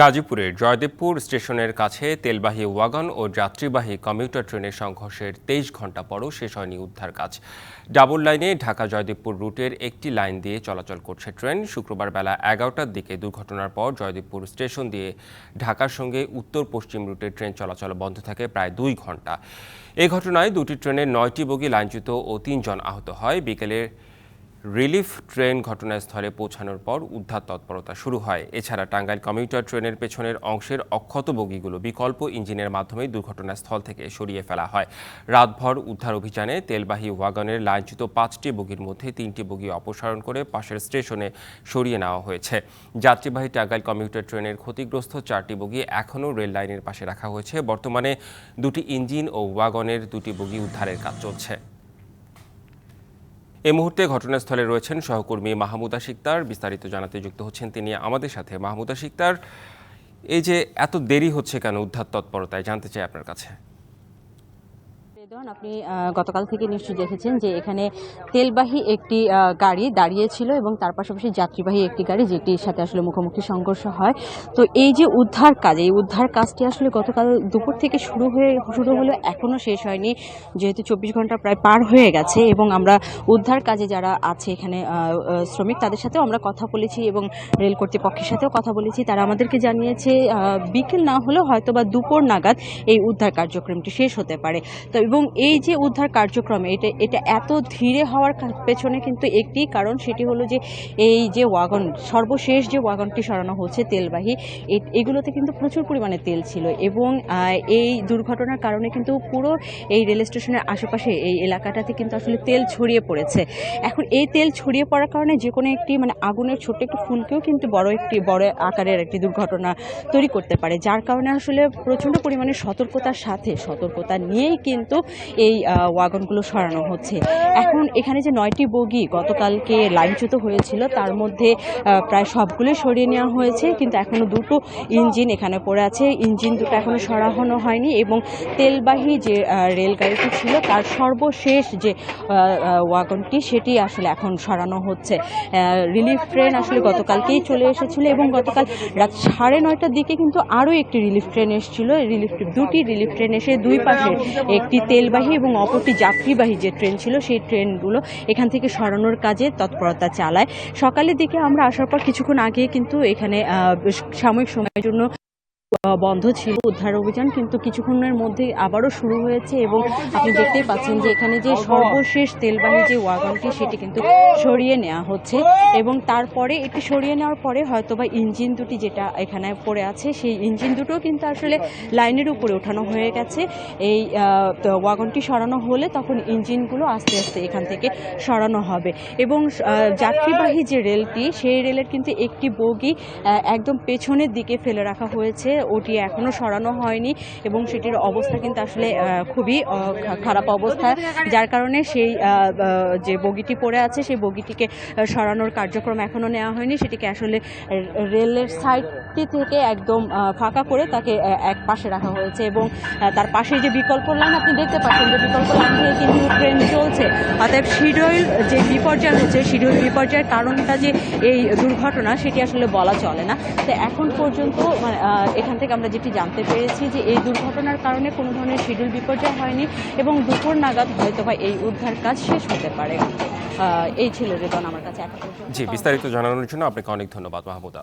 গাজীপুরের জয়দেবপুর স্টেশনের কাছে তেলবাহী ওয়াগন ও যাত্রীবাহী কমিউটার ট্রেনের সংঘর্ষের তেইশ ঘণ্টা পরও শেষ হয়নি উদ্ধার কাজ। ডাবল লাইনে ঢাকা জয়দেবপুর রুটের একটি লাইন দিয়ে চলাচল করছে ট্রেন। শুক্রবার বেলা এগারোটার দিকে দুর্ঘটনার পর জয়দেবপুর স্টেশন দিয়ে ঢাকার সঙ্গে উত্তর পশ্চিম রুটের ট্রেন চলাচল বন্ধ থাকে প্রায় দুই ঘণ্টা এ ঘটনায় দুটি ট্রেনের নয়টি বগি লাইনচ্যুত ও তিনজন আহত হয়। বিকেলে রিলিফ ট্রেন ঘটনাস্থলে পৌঁছানোর পর উদ্ধার তৎপরতা শুরু হয়। এছাড়া টাঙ্গাইল কমিউটার ট্রেনের পেছনের অংশের অক্ষত বগিগুলো বিকল্প ইঞ্জিনের মাধ্যমে দুর্ঘটনাস্থল থেকে সরিয়ে ফেলা হয়। রাতভর উদ্ধার অভিযানে তেলবাহী ওয়াগনের লাইনচ্যুত পাঁচটি বগির মধ্যে তিনটি বগি অপসারণ করে পাশের স্টেশনে সরিয়ে নেওয়া হয়েছে। যাত্রীবাহী টাঙ্গাইল কমিউটার ট্রেনের ক্ষতিগ্রস্ত চারটি বগি এখনও রেল লাইনের পাশে রাখা হয়েছে। বর্তমানে দুটি ইঞ্জিন ও ওয়াগনের দুটি বগি উদ্ধারের কাজ চলছে। এই মুহূর্তে ঘটনাস্থলে রয়েছেন সহকর্মী মাহমুদা শিকদার। বিস্তারিত জানাতে যুক্ত হচ্ছেন তিনি আমাদের সাথে। মাহমুদা শিকদার, এই যে এত দেরি হচ্ছে কেন উদ্ধার তৎপরতায় জানতে চাই আপনার কাছে। রেদওয়ান, আপনি গতকাল থেকে নিশ্চয়ই দেখেছেন যে এখানে তেলবাহী একটি গাড়ি দাঁড়িয়েছিল এবং তার পাশাপাশি যাত্রীবাহী একটি গাড়ি যেটির সাথে আসলে মুখোমুখি সংঘর্ষ হয়। তো এই যে উদ্ধার কাজ এই উদ্ধার কাজটি আসলে গতকাল দুপুর থেকে শুরু হয়ে শুরু হলেও এখনও শেষ হয়নি। যেহেতু চব্বিশ ঘণ্টা প্রায় পার হয়ে গেছে এবং আমরা উদ্ধার কাজে যারা আছে এখানে শ্রমিক তাদের সাথেও আমরা কথা বলেছি এবং রেল কর্তৃপক্ষের সাথেও কথা বলেছি। তারা আমাদেরকে জানিয়েছে বিকেল না হলেও হয়তো বা দুপুর নাগাদ এই উদ্ধার কার্যক্রমটি শেষ হতে পারে। তো এবং এই যে উদ্ধার কার্যক্রমে, এটা এটা এত ধীরে হওয়ার পেছনে কিন্তু একটি কারণ সেটি হলো যে এই যে ওয়াগন, সর্বশেষ যে ওয়াগনটি সরানো হচ্ছে তেলবাহী এগুলোতে কিন্তু প্রচুর পরিমাণে তেল ছিল এবং এই দুর্ঘটনার কারণে কিন্তু পুরো এই রেল স্টেশনের আশেপাশে, এই এলাকাটাতে কিন্তু আসলে তেল ছড়িয়ে পড়েছে। এখন এই তেল ছড়িয়ে পড়ার কারণে যে কোনো একটি মানে আগুনের ছোট্ট একটি ফুলকেও কিন্তু বড় একটি, বড় আকারের একটি দুর্ঘটনা তৈরি করতে পারে, যার কারণে আসলে প্রচণ্ড পরিমাণে সতর্কতার সাথে, সতর্কতা নিয়েই কিন্তু এই ওয়াগনগুলো সরানো হচ্ছে। এখন এখানে যে নয়টি বগি গতকালকে লাইনচ্যুত হয়েছিল, তার মধ্যে প্রায় সবগুলোই সরিয়ে নেওয়া হয়েছে, কিন্তু এখনও দুটো ইঞ্জিন এখানে পড়ে আছে। ইঞ্জিন দুটো এখনও সরানো হয়নি এবং তেলবাহী যে রেলগাড়িটি ছিল, তার সর্বশেষ যে ওয়াগনটি, সেটি আসলে এখন সরানো হচ্ছে। রিলিফ ট্রেন আসলে গতকালকেই চলে এসেছিল এবং গতকাল রাত সাড়ে নয়টার দিকে কিন্তু আরও একটি রিলিফ ট্রেন এসেছিল। রিলিফ, দুটি রিলিফ ট্রেন এসে দুই পাশে একটি তেলবাহী এবং অপরটি যাত্রীবাহী যে ট্রেন ছিল, সেই ট্রেনগুলো এখান থেকে সরানোর কাজে তৎপরতা চালায়। সকালের দিকে আমরা আসার পর কিছুক্ষণ আগে কিন্তু এখানে সাময়িক সময়ের জন্য বন্ধ ছিল উদ্ধার অভিযান, কিন্তু কিছুক্ষণের মধ্যে আবারও শুরু হয়েছে এবং আপনি দেখতেই পাচ্ছেন যে এখানে যে সর্বশেষ তেলবাহী যে ওয়াগনটি, সেটি কিন্তু সরিয়ে নেওয়া হচ্ছে এবং তারপরে এটি সরিয়ে নেওয়ার পরে হয়তোবা ইঞ্জিন দুটি যেটা এখানে পড়ে আছে, সেই ইঞ্জিন দুটো কিন্তু আসলে লাইনের উপরে ওঠানো হয়ে গেছে। এই ওয়াগনটি সরানো হলে তখন ইঞ্জিনগুলো আস্তে আস্তে এখান থেকে সরানো হবে এবং যাত্রীবাহী যে রেলটি, সেই রেলের কিন্তু একটি বগি একদম পেছনের দিকে ফেলে রাখা হয়েছে। ওটি এখনও সরানো হয়নি এবং সেটির অবস্থা কিন্তু আসলে খুবই খারাপ অবস্থা। যার কারণে সেই যে বগিটি পড়ে আছে, সেই বগিটিকে সরানোর কার্যক্রম এখনও নেওয়া হয়নি। সেটিকে আসলে রেলের সাইডটি থেকে একদম ফাঁকা করে তাকে এক পাশে রাখা হয়েছে এবং তার পাশে যে বিকল্প লাইন, আপনি দেখতে পাচ্ছেন যে বিকল্প লাইন চলছে অতএব শিডিউল যে বিপর্যয় হচ্ছে শিডিউল বিপর্যয়ের কারণটা যে এই দুর্ঘটনা সেটি আসলে বলা চলে না। তো এখন পর্যন্ত মানে, এখান থেকে আমরা যেটি জানতে পেরেছি যে এই দুর্ঘটনার কারণে কোনো ধরনের শিডিউল বিপর্যয় হয়নি এবং দুপুর নাগাদ হয়তোবা এই উদ্ধার কাজ শেষ হতে পারে। এই ছিল রেদন আমার কাছে জি বিস্তারিত জানানোর জন্য আপনাকে অনেক ধন্যবাদ মাহমুদা।